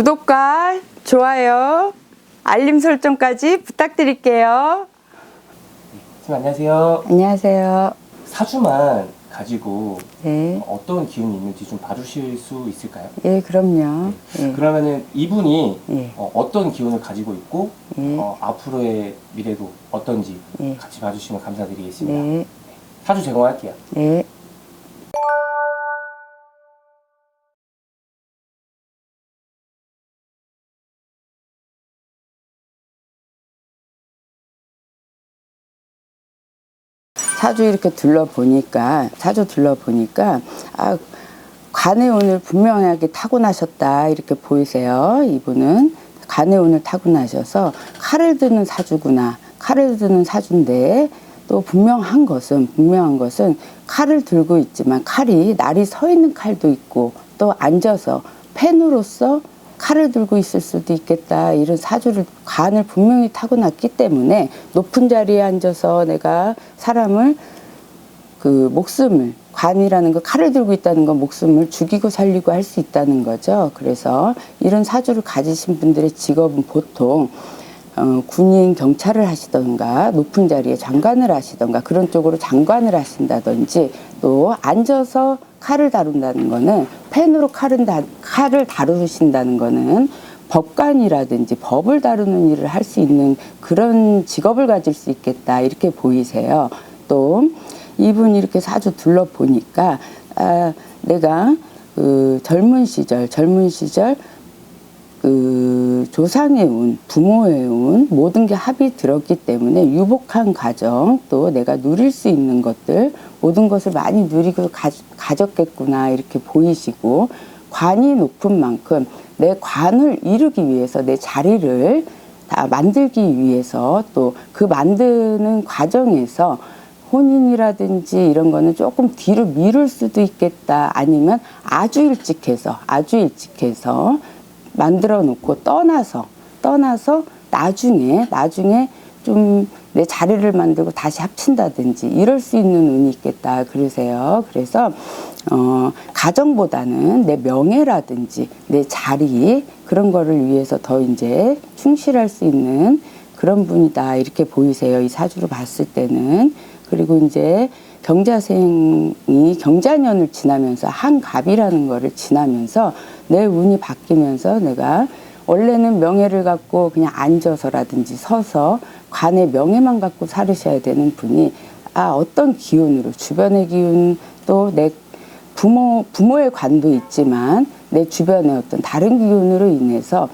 구독과 좋아요, 알림 설정까지 부탁드릴게요. 선생님 안녕하세요. 안녕하세요. 사주만 가지고 네. 어떤 기운이 있는지 좀 봐주실 수 있을까요? 예, 그럼요. 예. 그러면은 이분이 예. 어, 떤 기운을 가지고 있고 예. 어, 앞으로의 미래도 어떤지 예. 같이 봐주시면 감사드리겠습니다. 네. 사주 제공할게요. 네. 사주 이렇게 둘러보니까 사주 둘러보니까 아 관의 운을 분명하게 타고나셨다 이렇게 보이세요 이분은. 관의 운을 타고나셔서 칼을 드는 사주구나 칼을 드는 사주인데 또 분명한 것은 분명한 것은 칼을 들고 있지만 칼이 날이 서 있는 칼도 있고 또 앉아서 펜으로서 칼을 들고 있을 수도 있겠다 이런 사주를 관을 분명히 타고났기 때문에 높은 자리에 앉아서 내가 사람을 그 목숨을 관이라는 거 칼을 들고 있다는 건 목숨을 죽이고 살리고 할 수 있다는 거죠. 그래서 이런 사주를 가지신 분들의 직업은 보통 어, 군인 경찰을 하시던가 높은 자리에 장관을 하시던가 그런 쪽으로 장관을 하신다든지 또 앉아서 칼을 다룬다는 거는 펜으로 칼은 다, 칼을 다루신다는 거는 법관이라든지 법을 다루는 일을 할 수 있는 그런 직업을 가질 수 있겠다 이렇게 보이세요. 또 이분 이렇게 사주 둘러보니까 아, 내가 그 젊은 시절 젊은 시절 그 조상의 운, 부모의 운 모든 게 합이 들었기 때문에 유복한 가정 또 내가 누릴 수 있는 것들 모든 것을 많이 누리고 가, 가졌겠구나 이렇게 보이시고 관이 높은 만큼 내 관을 이루기 위해서 내 자리를 다 만들기 위해서 또 그 만드는 과정에서 혼인이라든지 이런 거는 조금 뒤로 미룰 수도 있겠다 아니면 아주 일찍 해서 아주 일찍 해서 만들어 놓고 떠나서 떠나서 나중에 나중에 좀 내 자리를 만들고 다시 합친다든지 이럴 수 있는 운이 있겠다 그러세요. 그래서 어 가정보다는 내 명예라든지 내 자리 그런 거를 위해서 더 이제 충실할 수 있는 그런 분이다 이렇게 보이세요. 이 사주로 봤을 때는 그리고 이제 경자생이 경자년을 지나면서 한 갑이라는 거를 지나면서 내 운이 바뀌면서 내가 원래는 명예를 갖고 그냥 앉아서라든지 서서 관의 명예만 갖고 살으셔야 되는 분이 아 어떤 기운으로 주변의 기운 또 내 부모 부모의 관도 있지만 내 주변의 어떤 다른 기운으로 인해서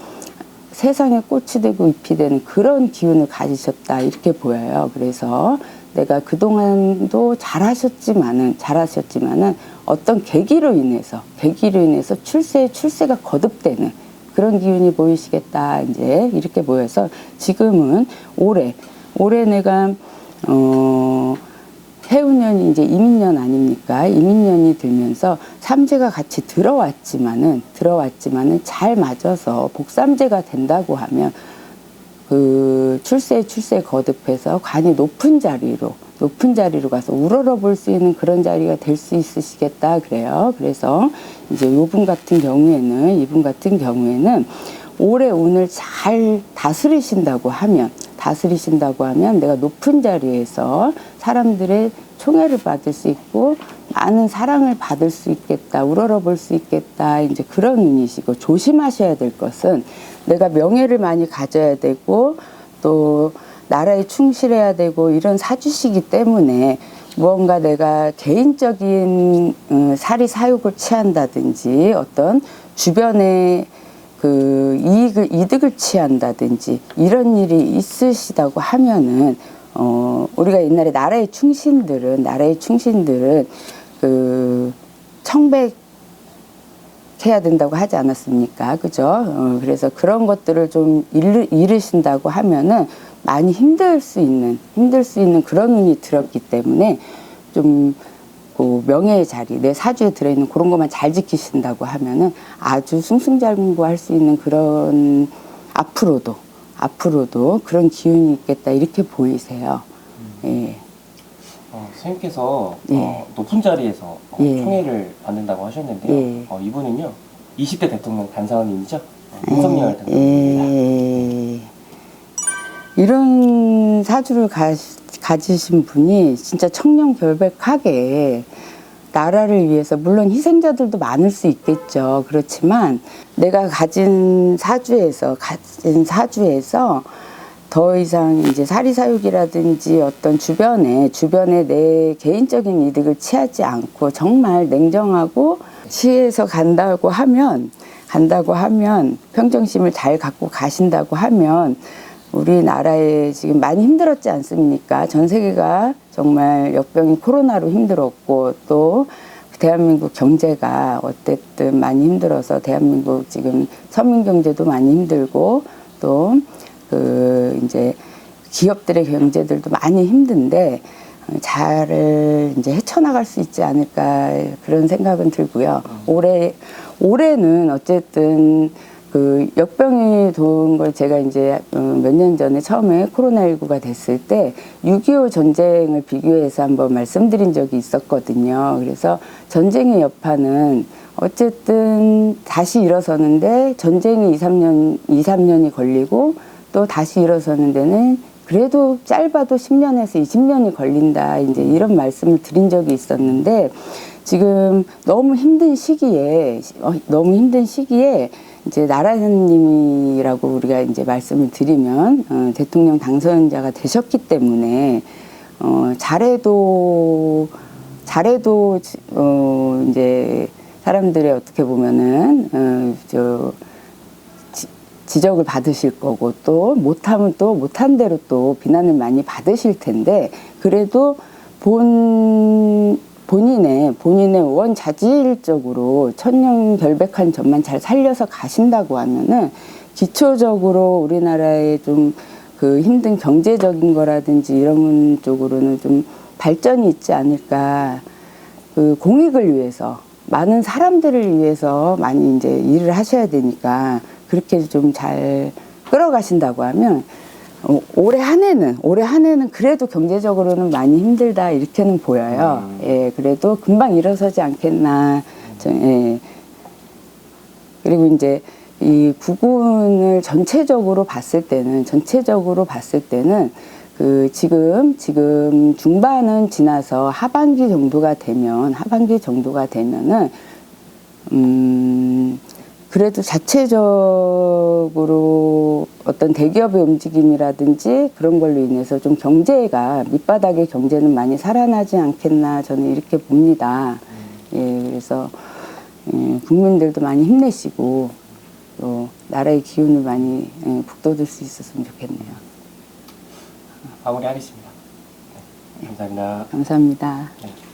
세상에 꽃이 되고 잎이 되는 그런 기운을 가지셨다 이렇게 보여요. 그래서 내가 그동안도 잘하셨지만은 잘하셨지만은 어떤 계기로 인해서 계기로 인해서 출세에 출세가 거듭되는 그런 기운이 보이시겠다 이제 이렇게 보여서 지금은 올해 올해 내가 어 해운년이 이제 이민년 아닙니까? 이민년이 들면서 삼재가 같이 들어왔지만은 들어왔지만은 잘 맞아서 복삼재가 된다고 하면 그 출세 출세 거듭해서 관이 높은 자리로 높은 자리로 가서 우러러 볼 수 있는 그런 자리가 될 수 있으시겠다 그래요. 그래서 이제 요분 같은 경우에는 이분 같은 경우에는 올해 운을 잘 다스리신다고 하면 다스리신다고 하면 내가 높은 자리에서 사람들의 총애를 받을 수 있고 많은 사랑을 받을 수 있겠다 우러러 볼 수 있겠다 이제 그런 운이시고 조심하셔야 될 것은 내가 명예를 많이 가져야 되고 또 나라에 충실해야 되고 이런 사주시기 때문에 무언가 내가 개인적인 음, 사리 사욕을 취한다든지 어떤 주변에 그 이익을 이득을 취한다든지 이런 일이 있으시다고 하면은 어 우리가 옛날에 나라의 충신들은 나라의 충신들은 그 청백 해야 된다고 하지 않았습니까? 그죠? 어, 그래서 그런 것들을 좀 잃으, 잃으신다고 하면은 많이 힘들 수 있는, 힘들 수 있는 그런 운이 들었기 때문에 좀, 그 명예의 자리, 내 사주에 들어있는 그런 것만 잘 지키신다고 하면은 아주 승승장구할 수 있는 그런 앞으로도, 앞으로도 그런 기운이 있겠다. 이렇게 보이세요. 예. 어, 선생님께서 예. 어, 높은 자리에서 어, 예. 총애를 받는다고 하셨는데요. 예. 어, 이분은요 20대 대통령 간사원님이죠. 어, 윤석열 대통령입니다. 예. 이런 사주를 가, 가지신 분이 진짜 청렴결백하게 나라를 위해서 물론 희생자들도 많을 수 있겠죠. 그렇지만 내가 가진 사주에서 가진 사주에서 더 이상 이제 사리사욕이라든지 어떤 주변에 주변에 내 개인적인 이득을 취하지 않고 정말 냉정하고 시에서 간다고 하면 간다고 하면 평정심을 잘 갖고 가신다고 하면 우리나라에 지금 많이 힘들었지 않습니까? 전 세계가 정말 역병인 코로나로 힘들었고 또 대한민국 경제가 어쨌든 많이 힘들어서 대한민국 지금 서민 경제도 많이 힘들고 또 그 이제 기업들의 경제들도 많이 힘든데 잘 이제 헤쳐나갈 수 있지 않을까 그런 생각은 들고요. 올해 올해는 어쨌든 그 역병이 도운 걸 제가 이제 어, 몇년 전에 처음에 코로나19가 됐을 때 6.25 전쟁을 비교해서 한번 말씀드린 적이 있었거든요. 그래서 전쟁의 여파는 어쨌든 다시 일어서는데 전쟁이 2, 3년, 2, 3년이 걸리고 또 다시 일어서는 데는 그래도 짧아도 10년에서 20년이 걸린다. 이제 이런 말씀을 드린 적이 있었는데 지금 너무 힘든 시기에 어, 너무 힘든 시기에 이제 나라님이라고 우리가 이제 말씀을 드리면 어, 대통령 당선자가 되셨기 때문에 어, 잘해도 잘해도 지- 어, 이제 사람들의 어떻게 보면은 어, 저 지- 지적을 받으실 거고 또 못하면 또 못한 대로 또 비난을 많이 받으실 텐데 그래도 본 본인의 본인의 원자질적으로 천년 결백한 점만 잘 살려서 가신다고 하면은 기초적으로 우리나라의 좀 그 힘든 경제적인 거라든지 이런 쪽으로는 좀 발전이 있지 않을까. 그 공익을 위해서 많은 사람들을 위해서 많이 이제 일을 하셔야 되니까 그렇게 좀 잘 끌어가신다고 하면 어, 올해 한 해는 올해 한 해는 그래도 경제적으로는 많이 힘들다 이렇게는 보여요. 음. 예, 그래도 금방 일어서지 않겠나. 저, 예. 그리고 이제 이 부분을 전체적으로 봤을 때는 전체적으로 봤을 때는 그 지금 지금 중반은 지나서 하반기 정도가 되면 하반기 정도가 되면은 음 그래도 자체적으로 어떤 대기업의 움직임이라든지 그런 걸로 인해서 좀 경제가 밑바닥의 경제는 많이 살아나지 않겠나 저는 이렇게 봅니다. 예, 그래서 예, 국민들도 많이 힘내시고 또 나라의 기운을 많이 예, 북돋을 수 있었으면 좋겠네요. 마무리하겠습니다. 네, 감사합니다. 감사합니다. 네.